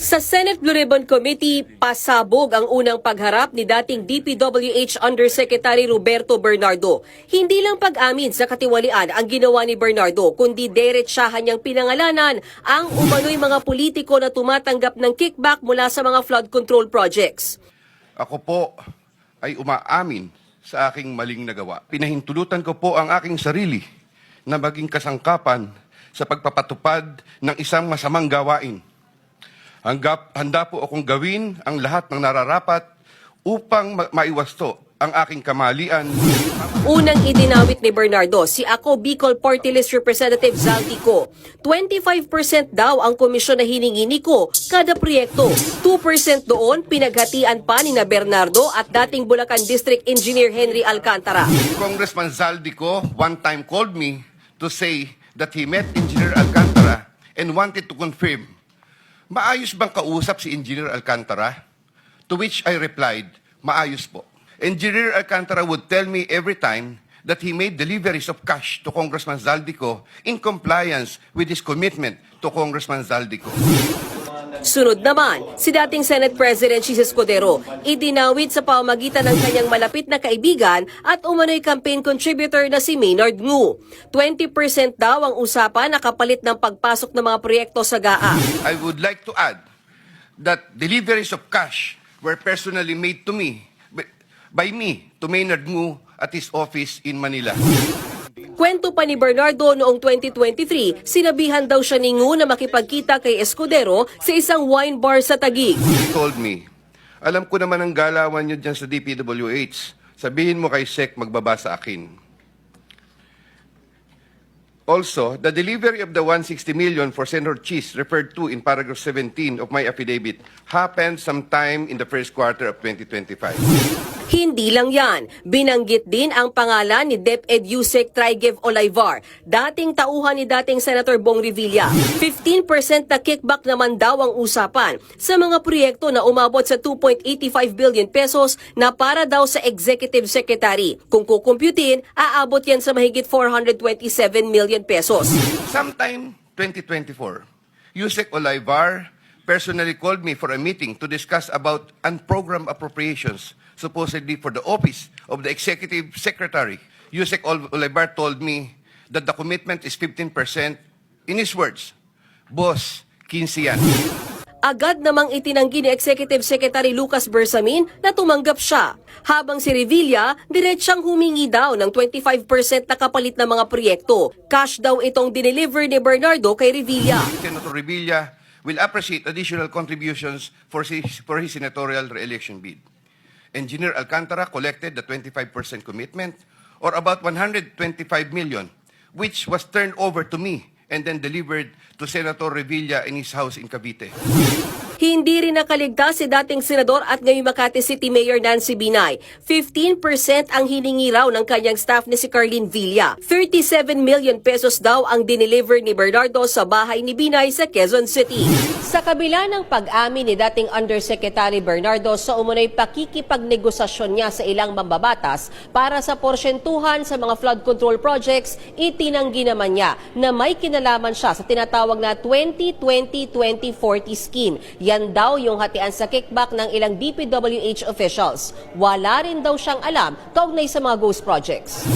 Sa Senate Blue Ribbon Committee, pasabog ang unang pagharap ni dating DPWH Undersecretary Roberto Bernardo. Hindi lang pag-amin sa katiwalian ang ginawa ni Bernardo, kundi derechahan niyang pinangalanan ang umano'y mga politiko na tumatanggap ng kickback mula sa mga flood control projects. Ako po ay umaamin sa aking maling nagawa. Pinahintulutan ko po ang aking sarili na maging kasangkapan sa pagpapatupad ng isang masamang gawain. Hanggap, handa po akong gawin ang lahat ng nararapat upang ma- maiwasto ang aking kamalian. Unang idinawit ni Bernardo si Ako Bicol Party List Representative Zaldico. 25% daw ang komisyon na hiningi ni Ko kada proyekto. 2% doon pinaghatian pa ni na Bernardo at dating Bulacan District Engineer Henry Alcantara. Congressman Zaldico one time called me to say that he met Engineer Alcantara and wanted to confirm, maayos bang kausap si Engineer Alcantara? To which I replied, maayos po. Engineer Alcantara would tell me every time that he made deliveries of cash to Congressman Zaldico in compliance with his commitment to Congressman Zaldico. Sunod naman, si dating Senate President Chis Escudero, idinawit sa pamamagitan ng kanyang malapit na kaibigan at umano'y campaign contributor na si Maynard Ngu. 20% daw ang usapan na kapalit ng pagpasok ng mga proyekto sa GAA. I would like to add that deliveries of cash were personally made to me by me to Maynard Ngu at his office in Manila. Kwento pa ni Bernardo noong 2023, sinabihan daw siya ni Ngu na makipagkita kay Escudero sa isang wine bar sa Taguig. He told me, alam ko naman ang galawan nyo dyan sa DPWH. Sabihin mo kay SEC magbaba sa akin. Also, the delivery of the 160 million for Senator Cheese referred to in paragraph 17 of my affidavit happened sometime in the first quarter of 2025. Hindi lang yan, binanggit din ang pangalan ni DepEd Yusek Trigev Olivar, dating tauhan ni dating Senator Bong Revilla. 15% na kickback naman daw ang usapan sa mga proyekto na umabot sa 2.85 billion pesos na para daw sa Executive Secretary. Kung kukumputin, aabot yan sa mahigit 427 million pesos. Sometime 2024, Yusek Olivar personally called me for a meeting to discuss about unprogrammed appropriations supposedly for the office of the executive secretary. Yusek Ol- Olivar told me that the commitment is 15%. In his words, Boss, 15 yan. Agad namang itinanggi ni Executive Secretary Lucas Bersamin na tumanggap siya. Habang si Revilla, diretsyang humingi daw ng 25% na kapalit ng mga proyekto. Cash daw itong dineliver ni Bernardo kay Revilla. Senator Revilla will appreciate additional contributions for his, for his senatorial re-election bid. Engineer Alcantara collected the 25% commitment, or about 125 million, which was turned over to me and then delivered to Senator Revilla in his house in Cavite. Hindi rin nakaligtas si dating senador at ngayon Makati City Mayor Nancy Binay. 15% ang hiningi raw ng kanyang staff ni si Carlene Villa. 37 million pesos daw ang dineliver ni Bernardo sa bahay ni Binay sa Quezon City. Sa kabila ng pag-amin ni dating Undersecretary Bernardo sa umunay pakikipagnegosasyon niya sa ilang mambabatas para sa porsyentuhan sa mga flood control projects, itinanggi naman niya na may kinalaman siya sa tinatawag na 2020-2040 scheme. Yan daw yung hatian sa kickback ng ilang DPWH officials. Wala rin daw siyang alam kaugnay sa mga ghost projects.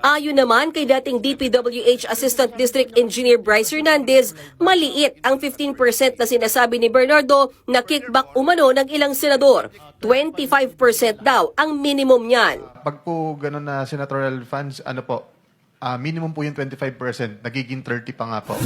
Ayon naman kay dating DPWH Assistant District Engineer Bryce Hernandez, maliit ang 15% na sinasabi ni Bernardo na kickback umano ng ilang senador. 25% daw ang minimum niyan. Pag po ganun na senatorial funds, ano po, ah, minimum po yung 25%, nagiging 30 pa nga po.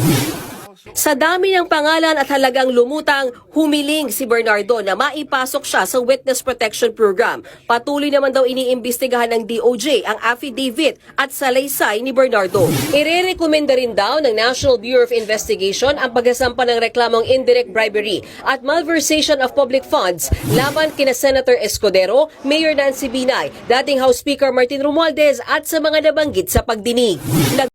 Sa dami ng pangalan at halagang lumutang, humiling si Bernardo na maipasok siya sa Witness Protection Program. Patuloy naman daw iniimbestigahan ng DOJ ang affidavit at salaysay ni Bernardo. Irerekomenda rin daw ng National Bureau of Investigation ang pagsasampa ng reklamong indirect bribery at malversation of public funds laban kina Senator Escudero, Mayor Nancy Binay, dating House Speaker Martin Romualdez at sa mga nabanggit sa pagdinig.